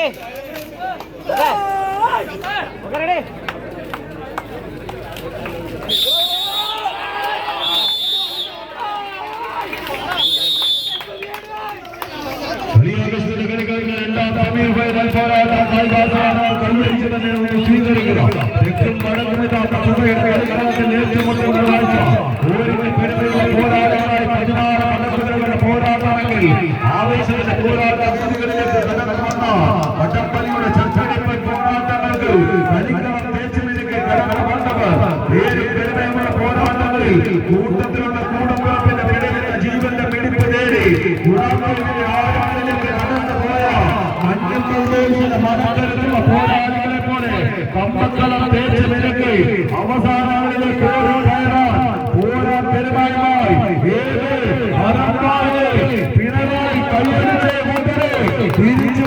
ready? Okay. Okay, ready? போராட்டங்கள் കൂട്ടത്തിലുള്ള കൂടപ്പിറപ്പിന്റെ പിടലിന്റെ ജീവന്റെ പിടിപ്പ് നേടി. പോരാളികളെ പോലെ കമ്പക്കളം തേച്ച് നിരക്കി അവസാനങ്ങളിലേക്ക് ഓരോ കയറാൻ പോരാ പെരുമായുമായി ഏത് പിണറായി കയ്യടിച്ചേ കൊണ്ടേ തിരിച്ചു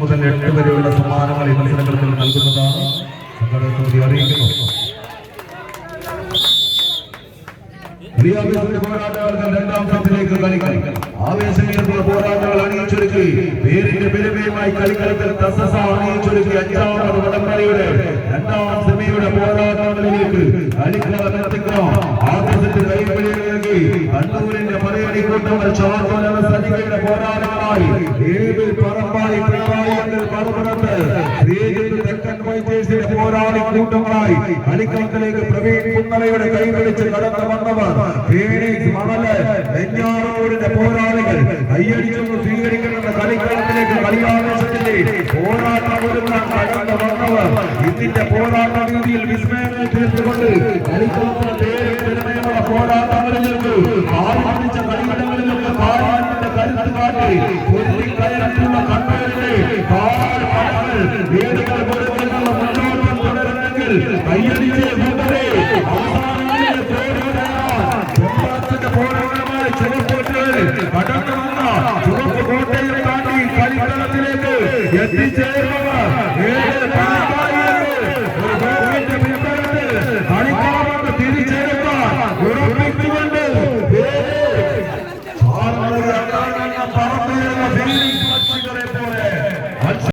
മുതൽ എട്ട് വരെയുള്ള സമ്മാനങ്ങൾ ഈ മത്സരങ്ങളിൽ നൽകുന്നതാണ്. സംഘടന അറിയിക്കുന്നു. പ്രിയാവേശത്തിന്റെ പോരാട്ടങ്ങൾക്ക് രണ്ടാം സെറ്റിലേക്ക് കളിക്കണം പോരാട്ടങ്ങൾ പേരിന്റെ രണ്ടാം പോരാട്ടങ്ങളിലേക്ക് പോരാട്ടങ്ങളായി ഏത് പറമ്പായി ശ്രീജിത്ത് തെക്കൻ വൈദ്യേശിയുടെ പോരാളി കൂട്ടങ്ങളായി കളിക്കളത്തിലേക്ക് പ്രവീൺ കുന്നലയുടെ കൈപിടിച്ച് കടന്നു വന്നവർ. ഫീനിക്സ് മണൽ നെഞ്ഞാറോടിന്റെ പോരാളികൾ. കൈയടിച്ചൊന്ന് സ്വീകരിക്കുന്ന കളിക്കളത്തിലേക്ക് കളിയാവേശത്തിന്റെ പോരാട്ടം ഒരുങ്ങാൻ കടന്നു വന്നവർ. ഇതിന്റെ പോരാട്ട രീതിയിൽ വിസ്മയങ്ങൾ തീർത്തുകൊണ്ട് കളിക്കളത്തിന് പേരും പെരുമയുള്ള പോരാട്ടങ്ങളിലേക്ക് കാൽ പിടിച്ച കളിയിടങ്ങളിലൊക്കെ பண்பாட்டை பொருத்தி கயற்றுள்ள கண்பர்களை பாடுபடாமல் வேடுகள் ஒருவருக்குள்ள முன்னோட்டம் தொடருங்கள் கையடிச்சே மூட்டரே அவசானமே போடுகிறார் பொம்பாத்துக்கு போடுகிறவரை சிவப்போட்டு கடந்து வந்தா சிவப்பு கோட்டையை தாண்டி கலித்தளத்திலேக்கு எத்தி சேர்பவர்